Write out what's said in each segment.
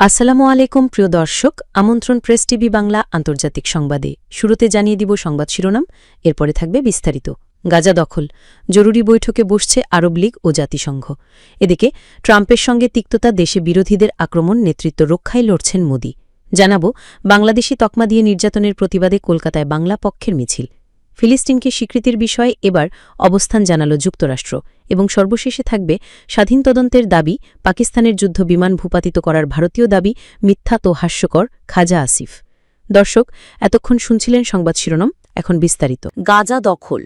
আসসালামু আলাইকুম, প্রিয় দর্শক। আমন্ত্রণ প্রেস টিভি বাংলা আন্তর্জাতিক সংবাদে। শুরুতে জানিয়ে দিব সংবাদ শিরোনাম। এরপরে থাকবে বিস্তারিত। গাজা দখল। জরুরি বৈঠকে বসছে আরব লীগ ও জাতিসংঘ। এদিকে, ট্রাম্পের সঙ্গে তিক্ততা, দেশে বিরোধীদের আক্রমণ, নেতৃত্ব রক্ষায় লড়ছেন মোদি। জানাব, বাংলাদেশি তকমা দিয়ে নির্যাতনের প্রতিবাদে কলকাতায় বাংলা পক্ষের মিছিল। ফিলিস্তিনকে স্বীকৃতির বিষয়ে এবার অবস্থান জানাল যুক্তরাষ্ট্র এবং সর্বশেষে থাকবে স্বাধীন তদন্তের দাবি, পাকিস্তানের যুদ্ধ বিমান ভূপাতিত করার ভারতীয় দাবি, মিথ্যা তো হাস্যকর, খাজা আসিফ। দর্শক, এতক্ষণ শুনছিলেন সংবাদ শিরোনাম, এখন বিস্তারিত। গাজা দখল।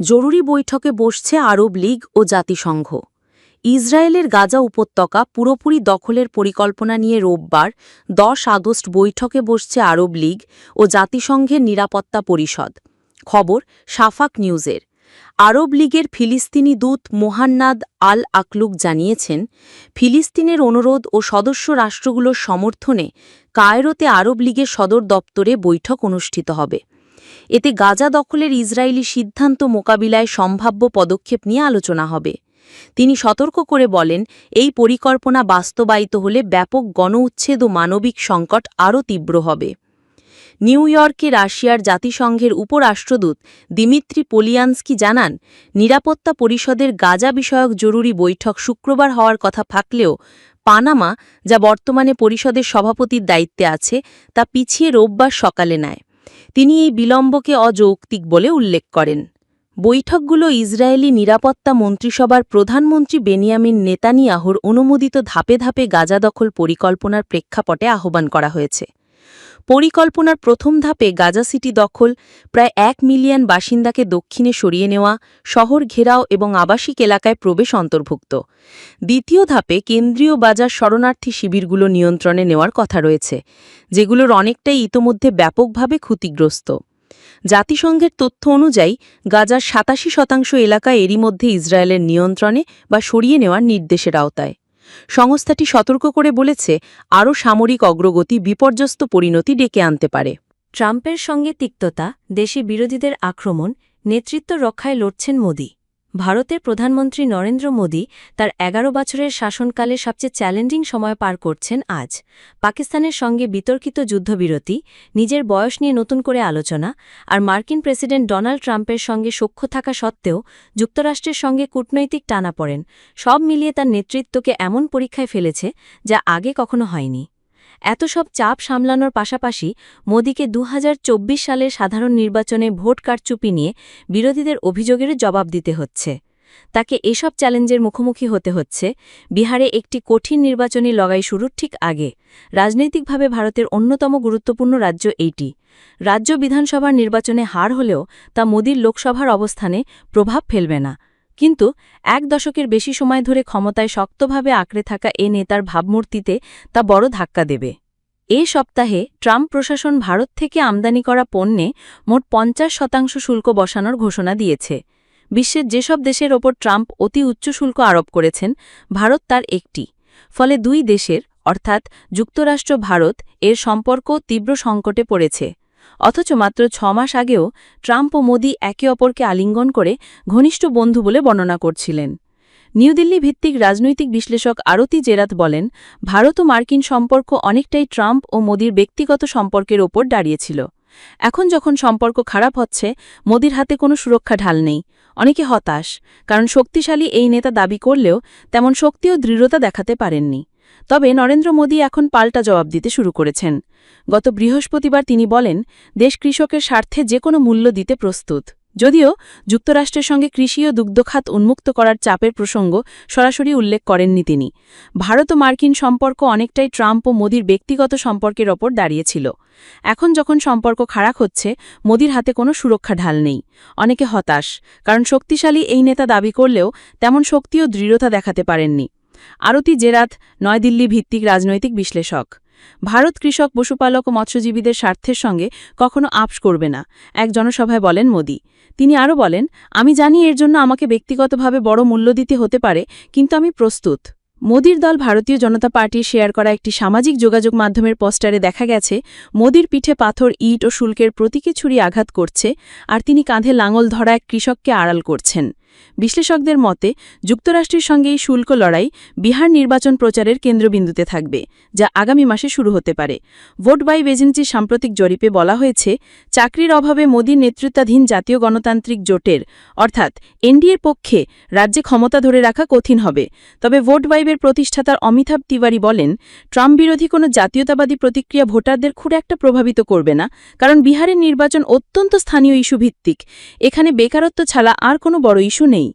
জরুরি বৈঠকে বসছে আরব লীগ ও জাতিসংঘ। ইসরায়েলের গাজা উপত্যকা পুরোপুরি দখলের পরিকল্পনা নিয়ে রোববার দশ আগস্ট বৈঠকে বসছে আরব লীগ ও জাতিসংঘের নিরাপত্তা পরিষদ। খবর সাফাক নিউজের। আরব লীগের ফিলিস্তিনি দূত মোহান্নাদ আল আকলুক জানিয়েছেন, ফিলিস্তিনের অনুরোধ ও সদস্য রাষ্ট্রগুলোর সমর্থনে কায়রোতে আরব লীগের সদর দপ্তরে বৈঠক অনুষ্ঠিত হবে। এতে গাজা দখলের ইসরায়েলি সিদ্ধান্ত মোকাবিলায় সম্ভাব্য পদক্ষেপ নিয়ে আলোচনা হবে। তিনি সতর্ক করে বলেন, এই পরিকল্পনা বাস্তবায়িত হলে ব্যাপক গণউচ্ছেদ ও মানবিক সংকট আরও তীব্র হবে। নিউ ইয়র্কে রাশিয়ার জাতিসংঘের উপরাষ্ট্রদূত দিমিত্রি পোলিয়ান্সকি জানান, নিরাপত্তা পরিষদের গাজা বিষয়ক জরুরি বৈঠক শুক্রবার হওয়ার কথা থাকলেও পানামা, যা বর্তমানে পরিষদের সভাপতির দায়িত্বে আছে, তা পিছিয়ে রোববার সকালে নেয়। তিনি এই বিলম্বকে অযৌক্তিক বলে উল্লেখ করেন। বৈঠকগুলো ইসরায়েলি নিরাপত্তা মন্ত্রিসভার প্রধানমন্ত্রী বেনিয়ামিন নেতানিয়াহুর অনুমোদিত ধাপে ধাপে গাজা দখল পরিকল্পনার প্রেক্ষাপটে আহ্বান করা হয়েছে। পরিকল্পনার প্রথম ধাপে গাজা সিটি দখল, প্রায় এক মিলিয়ন বাসিন্দাকে দক্ষিণে সরিয়ে নেওয়া, শহর ঘেরাও এবং আবাসিক এলাকায় প্রবেশ অন্তর্ভুক্ত। দ্বিতীয় ধাপে কেন্দ্রীয় বাজার শরণার্থী শিবিরগুলো নিয়ন্ত্রণে নেওয়ার কথা রয়েছে, যেগুলোর অনেকটাই ইতোমধ্যে ব্যাপকভাবে ক্ষতিগ্রস্ত। জাতিসংঘের তথ্য অনুযায়ী, গাজার সাতাশি শতাংশ এলাকা এরই মধ্যে ইসরায়েলের নিয়ন্ত্রণে বা সরিয়ে নেওয়ার নির্দেশের আওতায়। সংস্থাটি সতর্ক করে বলেছে, আরও সামরিক অগ্রগতি বিপর্যস্ত পরিণতি ডেকে আনতে পারে। ট্রাম্পের সঙ্গে তিক্ততা, দেশে বিরোধীদের আক্রমণ, নেতৃত্ব রক্ষায় লড়ছেন মোদি। ভারতের প্রধানমন্ত্রী নরেন্দ্র মোদী তার এগারো বছরের শাসনকালে সবচেয়ে চ্যালেঞ্জিং সময় পার করছেন আজ। পাকিস্তানের সঙ্গে বিতর্কিত যুদ্ধবিরতি, নিজের বয়স নিয়ে নতুন করে আলোচনা আর মার্কিন প্রেসিডেন্ট ডোনাল্ড ট্রাম্পের সঙ্গে সখ্য থাকা সত্ত্বেও যুক্তরাষ্ট্রের সঙ্গে কূটনৈতিক টানা পড়েন। সব মিলিয়ে তার নেতৃত্বকে এমন পরীক্ষায় ফেলেছে যা আগে কখনো হয়নি। এত সব চাপ সামলানোর পাশাপাশি মোদীকে দু সালের সাধারণ নির্বাচনে ভোট কারচুপি নিয়ে বিরোধীদের অভিযোগের জবাব দিতে হচ্ছে। তাকে এসব চ্যালেঞ্জের মুখোমুখি হতে হচ্ছে। বিহারে একটি কঠিন নির্বাচনী লগাই শুরুর ঠিক আগে। রাজনৈতিকভাবে ভারতের অন্যতম গুরুত্বপূর্ণ রাজ্য এইটি। রাজ্য বিধানসভার নির্বাচনে হার হলেও তা মোদীর লোকসভার অবস্থানে প্রভাব ফেলবে না। কিন্তু এক দশকের বেশি সময় ধরে ক্ষমতায় শক্তভাবে আঁকড়ে থাকা এ নেতার ভাবমূর্তিতে তা বড় ধাক্কা দেবে। এ সপ্তাহে ট্রাম্প প্রশাসন ভারত থেকে আমদানি করা পণ্যে মোট পঞ্চাশ শতাংশ শুল্ক বসানোর ঘোষণা দিয়েছে। বিশ্বের যেসব দেশের ওপর ট্রাম্প অতি উচ্চ শুল্ক আরোপ করেছেন, ভারত তার একটি। ফলে দুই দেশের, অর্থাৎ যুক্তরাষ্ট্র ভারত এর সম্পর্ক তীব্র সংকটে পড়েছে। অথচ মাত্র ছ মাস আগেও ট্রাম্প ও মোদি একে অপরকে আলিঙ্গন করে ঘনিষ্ঠ বন্ধু বলে বর্ণনা করছিলেন। নিউ দিল্লি ভিত্তিক রাজনৈতিক বিশ্লেষক আরতি জেরাত বলেন, ভারত ও মার্কিন সম্পর্ক অনেকটাই ট্রাম্প ও মোদির ব্যক্তিগত সম্পর্কের ওপর দাঁড়িয়েছিল। এখন যখন সম্পর্ক খারাপ হচ্ছে, মোদির হাতে কোনো সুরক্ষা ঢাল নেই। অনেকে হতাশ, কারণ শক্তিশালী এই নেতা দাবি করলেও তেমন শক্তি ও দৃঢ়তা দেখাতে পারেননি। তবে নরেন্দ্র মোদী এখন পাল্টা জবাব দিতে শুরু করেছেন। গত বৃহস্পতিবার তিনি বলেন, দেশ কৃষকের স্বার্থে যে কোনো মূল্য দিতে প্রস্তুত। যদিও যুক্তরাষ্ট্রের সঙ্গে কৃষি ও দুগ্ধখাত উন্মুক্ত করার চাপের প্রসঙ্গ সরাসরি উল্লেখ করেননি তিনি। ভারত ও মার্কিন সম্পর্ক অনেকটাই ট্রাম্প ও মোদির ব্যক্তিগত সম্পর্কের ওপর দাঁড়িয়েছিল। এখন যখন সম্পর্ক খারাপ হচ্ছে, মোদির হাতে কোনো সুরক্ষা ঢাল নেই। অনেকে হতাশ, কারণ শক্তিশালী এই নেতা দাবি করলেও তেমন শক্তি ও দৃঢ়তা দেখাতে পারেননি। আরতি জেরাত, নয়দিল্লি ভিত্তিক রাজনৈতিক বিশ্লেষক। ভারত কৃষক, পশুপালক ও মৎস্যজীবীদের স্বার্থের সঙ্গে কখনো আপস করবে না, এক জনসভায় বলেন মোদি। তিনি আরও বলেন, আমি জানি এর জন্য আমাকে ব্যক্তিগতভাবে বড় মূল্য দিতে হতে পারে, কিন্তু আমি প্রস্তুত। মোদির দল ভারতীয় জনতা পার্টির শেয়ার করা একটি সামাজিক যোগাযোগ মাধ্যমের পোস্টারে দেখা গেছে, মোদির পিঠে পাথর, ইট ও শুল্কের প্রতীকে ছুরি আঘাত করছে, আর তিনি কাঁধে লাঙল ধরা এক কৃষককে আড়াল করছেন। বিশ্লেষকদের মতে, যুক্তরাষ্ট্রের সঙ্গে এই শুল্ক লড়াই বিহার নির্বাচন প্রচারের কেন্দ্রবিন্দুতে থাকবে, যা আগামী মাসে শুরু হতে পারে। ভোট বাইব এজেন্সির সাম্প্রতিক জরিপে বলা হয়েছে, চাকরির অভাবে মোদীর নেতৃত্বাধীন জাতীয় গণতান্ত্রিক জোটের, অর্থাৎ এনডিএর পক্ষে রাজ্যে ক্ষমতা ধরে রাখা কঠিন হবে। তবে ভোট বাইবের প্রতিষ্ঠাতার অমিতাভ তিওয়ারি বলেন, ট্রাম্প বিরোধী কোনো জাতীয়তাবাদী প্রতিক্রিয়া ভোটারদের খুব একটা প্রভাবিত করবে না, কারণ বিহারের নির্বাচন অত্যন্ত স্থানীয় ইস্যু ভিত্তিক এখানে বেকারত্ব ছাড়া আর কোনো বড় ইস্যু নেই।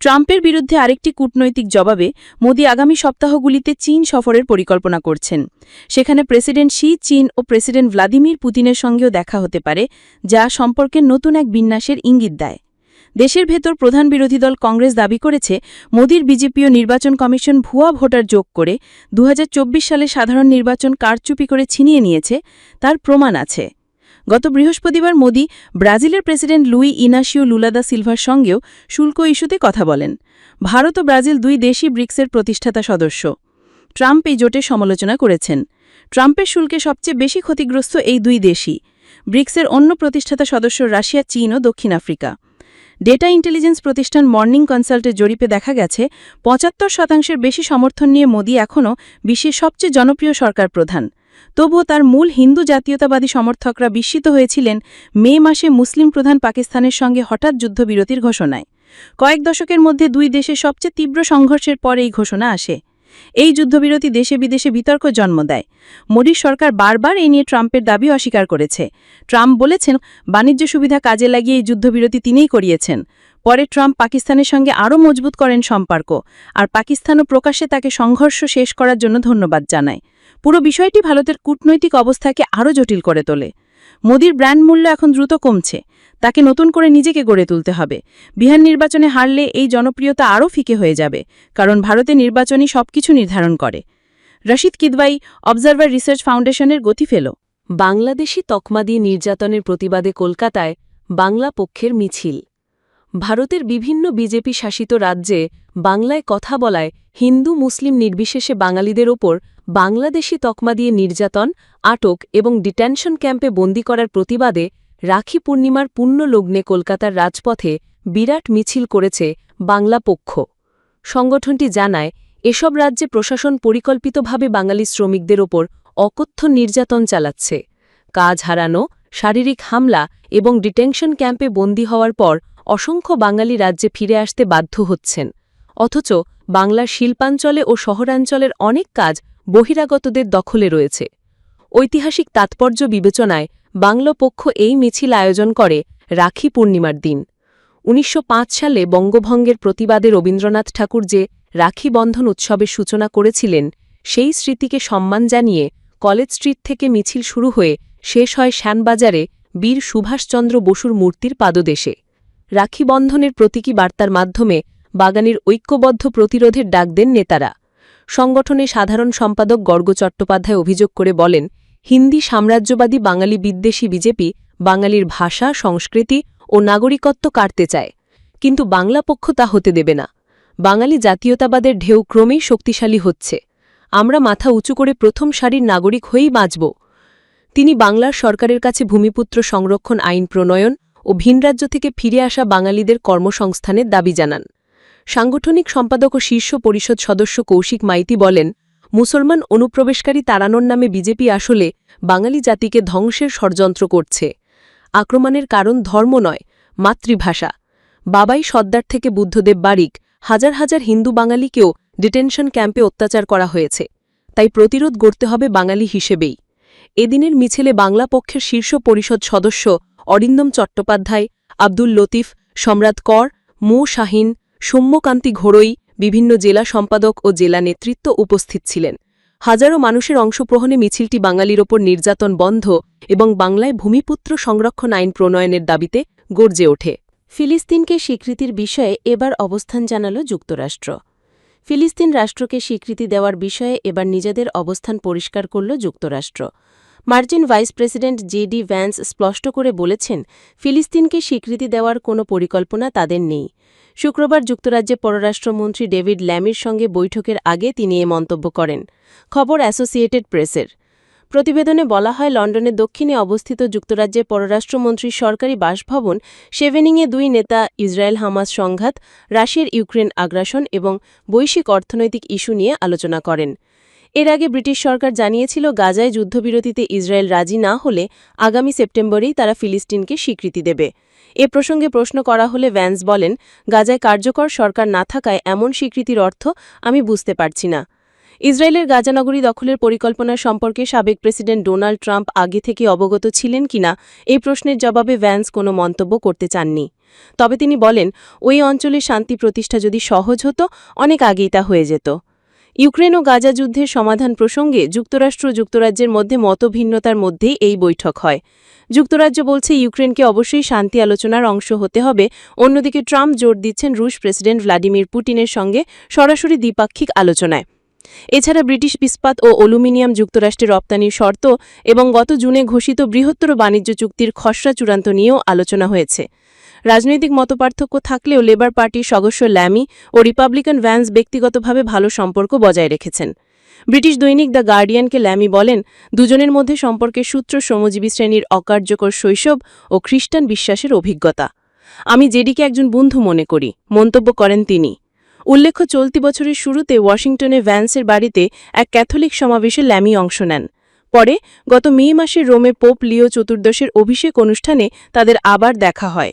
ট্রাম্পের বিরুদ্ধে আরেকটি কূটনৈতিক জবাবে মোদি আগামী সপ্তাহগুলিতে চীন সফরের পরিকল্পনা করছেন। সেখানে প্রেসিডেন্ট শি চীন ও প্রেসিডেন্ট ভ্লাদিমির পুতিনের সঙ্গেও দেখা হতে পারে, যা সম্পর্কে নতুন এক বিন্যাসের ইঙ্গিত দেয়। দেশের ভেতর প্রধান বিরোধী দল কংগ্রেস দাবি করেছে, মোদীর বিজেপি ও নির্বাচন কমিশন ভুয়া ভোটার যোগ করে দু হাজার চব্বিশ সালে সাধারণ নির্বাচন কারচুপি করে ছিনিয়ে নিয়েছে, তার প্রমাণ আছে। গত বৃহস্পতিবার মোদি ব্রাজিলের president Luiz Inacio Lula da silver সঙ্গেও শুল্ক ইস্যুতে কথা বলেন। ভারত ও ব্রাজিল দুই দেশই ব্রিক্সের প্রতিষ্ঠাতা সদস্য। ট্রাম্প এই জোটে সমালোচনা করেছেন। ট্রাম্পের শুল্কে সবচেয়ে বেশি ক্ষতিগ্রস্ত এই দুই দেশই। ব্রিক্সের অন্য প্রতিষ্ঠাতা সদস্য রাশিয়া, চীন ও দক্ষিণ আফ্রিকা। ডেটা ইন্টেলিজেন্স প্রতিষ্ঠান মর্নিং কনসাল্টের জরিপে দেখা গেছে, পঁচাত্তর শতাংশের বেশি সমর্থন নিয়ে মোদি এখনও বিশ্বের সবচেয়ে জনপ্রিয় সরকার প্রধান। তবুও তার মূল হিন্দু জাতীয়তাবাদী সমর্থকরা বিস্মিত হয়েছিলেন মে মাসে মুসলিম প্রধান পাকিস্তানের সঙ্গে হঠাৎ যুদ্ধবিরতির ঘোষণায়। কয়েক দশকের মধ্যে দুই দেশে সবচেয়ে তীব্র সংঘর্ষের পর এই ঘোষণা আসে। এই যুদ্ধবিরতি দেশে বিদেশে বিতর্ক জন্ম দেয়। মোদীর সরকার বারবার এই নিয়ে ট্রাম্পের দাবি অস্বীকার করেছে। ট্রাম্প বলেছেন, বাণিজ্য সুবিধা কাজে লাগিয়ে এই যুদ্ধবিরতি তিনিই করিয়েছেন। পরে ট্রাম্প পাকিস্তানের সঙ্গে আরও মজবুত করেন সম্পর্ক, আর পাকিস্তানও প্রকাশ্যে তাকে সংঘর্ষ শেষ করার জন্য ধন্যবাদ জানায়। পুরো বিষয়টি ভারতের কূটনৈতিক অবস্থাকে আরও জটিল করে তোলে। মোদির ব্র্যান্ড মূল্য এখন দ্রুত কমছে। তাকে নতুন করে নিজেকে গড়ে তুলতে হবে। বিহার নির্বাচনে হারলে এই জনপ্রিয়তা আরও ফিকে হয়ে যাবে, কারণ ভারতে নির্বাচনই সবকিছু নির্ধারণ করে। রশিদ কিদবাই, অবজারভার রিসার্চ ফাউন্ডেশনের গতি ফেল। বাংলাদেশি তকমা দিয়ে নির্যাতনের প্রতিবাদে কলকাতায় বাংলা পক্ষের মিছিল। ভারতের বিভিন্ন বিজেপি শাসিত রাজ্যে বাংলায় কথা বলায় হিন্দু মুসলিম নির্বিশেষে বাঙালিদের ওপর বাংলাদেশি তকমা দিয়ে নির্যাতন, আটক এবং ডিটেনশন ক্যাম্পে বন্দী করার প্রতিবাদে রাখি পূর্ণিমার পুণ্য লগ্নে কলকাতার রাজপথে বিরাট মিছিল করেছে বাংলা পক্ষ। সংগঠনটি জানায়, এসব রাজ্যে প্রশাসন পরিকল্পিতভাবে বাঙালি শ্রমিকদের ওপর অকথ্য নির্যাতন চালাচ্ছে। কাজ হারানো, শারীরিক হামলা এবং ডিটেনশন ক্যাম্পে বন্দী হওয়ার পর অসংখ্য বাঙালি রাজ্যে ফিরে আসতে বাধ্য হচ্ছেন। অথচ বাংলার শিল্পাঞ্চলে ও শহরাঞ্চলের অনেক কাজ বহিরাগতদের দখলে রয়েছে। ঐতিহাসিক তাৎপর্য বিবেচনায় বাংলা পক্ষ এই মিছিল আয়োজন করে রাখি পূর্ণিমার দিন। উনিশশো পাঁচ সালে বঙ্গভঙ্গের প্রতিবাদে রবীন্দ্রনাথ ঠাকুর যে রাখি বন্ধন উৎসবের সূচনা করেছিলেন, সেই স্মৃতিকে সম্মান জানিয়ে কলেজ স্ট্রিট থেকে মিছিল শুরু হয়ে শেষ হয় শ্যানবাজারে বীর সুভাষচন্দ্র বসুর মূর্তির পাদদেশে। রাখি বন্ধনের প্রতীকী বার্তার মাধ্যমে বাগানের ঐক্যবদ্ধ প্রতিরোধের ডাক দেন নেতারা। সংগঠনে সাধারণ সম্পাদক গর্গ চট্টোপাধ্যায় অভিযোগ করে বলেন হিন্দি সাম্রাজ্যবাদী বাঙালি বিদ্বেষী বিজেপি বাঙালির ভাষা, সংস্কৃতি ও নাগরিকত্ব কাটতে চায়। কিন্তু বাংলা পক্ষ তা হতে দেবে না। বাঙালি জাতীয়তাবাদের ঢেউ ক্রমেই শক্তিশালী হচ্ছে। আমরা মাথা উঁচু করে প্রথম সারির নাগরিক হয়েই বাঁচব। তিনি বাংলার সরকারের কাছে ভূমিপুত্র সংরক্ষণ আইন প্রণয়ন ও ভিনরাজ্য থেকে ফিরে আসা বাঙালিদের কর্মসংস্থানের দাবি জানান। সাংগঠনিক সম্পাদক ও শীর্ষ পরিষদ সদস্য কৌশিক মাইতি বলেন মুসলমান অনুপ্রবেশকারী তাড়ানোর নামে বিজেপি আসলে বাঙালি জাতিকে ধ্বংসের ষড়যন্ত্র করছে। আক্রমণের কারণ ধর্ম নয়, মাতৃভাষা। বাবাই সর্দার থেকে বুদ্ধদেব বারিক হাজার হাজার হিন্দু বাঙালিকেও ডিটেনশন ক্যাম্পে অত্যাচার করা হয়েছে। তাই প্রতিরোধ গড়তে হবে বাঙালি হিসেবেই। এদিনের মিছিলে বাংলা পক্ষের শীর্ষ পরিষদ সদস্য অরিন্দম চট্টোপাধ্যায়, আব্দুল লতিফ, সম্রাট কর, মু শাহিন, সৌম্যকান্তি ঘোড়ই বিভিন্ন জেলা সম্পাদক ও জেলা নেতৃত্ব উপস্থিত ছিলেন। হাজারো মানুষের অংশগ্রহণে মিছিলটি বাঙালির ওপর নির্যাতন বন্ধ এবং বাংলায় ভূমিপুত্র সংরক্ষণ আইন প্রণয়নের দাবিতে গর্জে ওঠে। ফিলিস্তিনকে স্বীকৃতির বিষয়ে এবার অবস্থান জানাল যুক্তরাষ্ট্র। ফিলিস্তিন রাষ্ট্রকে স্বীকৃতি দেওয়ার বিষয়ে এবার নিজেদের অবস্থান পরিষ্কার করল যুক্তরাষ্ট্র। Margin vice president J D Vance স্পষ্ট করে বলেছেন, ফিলিস্তিনকে স্বীকৃতি দেওয়ার কোনো পরিকল্পনা তাদের নেই। শুক্রবার যুক্তরাজ্যে পররাষ্ট্রমন্ত্রী ডেভিড ল্যামির সঙ্গে বৈঠকের আগে তিনি এ মন্তব্য করেন। খবর অ্যাসোসিয়েটেড প্রেসের। প্রতিবেদনে বলা হয়, লন্ডনের দক্ষিণে অবস্থিত যুক্তরাজ্যের পররাষ্ট্রমন্ত্রীর সরকারি বাসভবন, সেভেনিংয়ে দুই নেতা, ইসরায়েল হামাস সংঘাত, রাশিয়ার ইউক্রেন আগ্রাসন এবং বৈশ্বিক অর্থনৈতিক ইস্যু নিয়ে আলোচনা করেন। এর আগে ব্রিটিশ সরকার জানিয়েছিল গাজায় যুদ্ধবিরতিতে ইসরায়েল রাজি না হলে আগামী সেপ্টেম্বরেই তারা ফিলিস্তিনকে স্বীকৃতি দেবে। এ প্রসঙ্গে প্রশ্ন করা হলে ভ্যান্স বলেন, গাজায় কার্যকর সরকার না থাকায় এমন স্বীকৃতির অর্থ আমি বুঝতে পারছি না। ইসরায়েলের গাজানগরী দখলের পরিকল্পনা সম্পর্কে সাবেক প্রেসিডেন্ট ডোনাল্ড ট্রাম্প আগে থেকে অবগত ছিলেন কিনা এই প্রশ্নের জবাবে ভ্যান্স কোনো মন্তব্য করতে চাননি। তবে তিনি বলেন, ওই অঞ্চলে শান্তি প্রতিষ্ঠা যদি সহজ হতো, অনেক আগেই তা হয়ে যেত। ইউক্রেন ও গাজা যুদ্ধের সমাধান প্রসঙ্গে যুক্তরাষ্ট্র যুক্তরাজ্যের মধ্যে মতভিন্নতার মধ্যেই এই বৈঠক হয়। যুক্তরাজ্য বলছে, ইউক্রেনকে অবশ্যই শান্তি আলোচনার অংশ হতে হবে। অন্যদিকে ট্রাম্প জোর দিচ্ছেন রুশ প্রেসিডেন্ট ভ্লাদিমির পুটিনের সঙ্গে সরাসরি দ্বিপাক্ষিক আলোচনায়। এছাড়া ব্রিটিশ ইস্পাত ও অ্যালুমিনিয়াম যুক্তরাষ্ট্রে রপ্তানির শর্ত এবং গত জুনে ঘোষিত বৃহত্তর বাণিজ্য চুক্তির খসড়া চূড়ান্ত নিয়েও আলোচনা হয়েছে। রাজনৈতিক মতপার্থক্য থাকলেও লেবার পার্টির সদস্য ল্যামি ও রিপাবলিকান ভ্যান্স ব্যক্তিগতভাবে ভালো সম্পর্ক বজায় রেখেছেন। ব্রিটিশ দৈনিক দ্য গার্ডিয়ানকে ল্যামি বলেন, দুজনের মধ্যে সম্পর্কের সূত্র শ্রমজীবী শ্রেণির অকার্যকর শৈশব ও খ্রিস্টান বিশ্বাসের অভিজ্ঞতা। আমি জেডিকে একজন বন্ধু মনে করি মন্তব্য করেন তিনি। উল্লেখ্য, চলতি বছরের শুরুতে ওয়াশিংটনে ভ্যান্সের বাড়িতে এক ক্যাথলিক সমাবেশে ল্যামি অংশ নেন। পরে গত মে মাসে রোমে পোপ লিও চতুর্দশের অভিষেক অনুষ্ঠানে তাদের আবার দেখা হয়।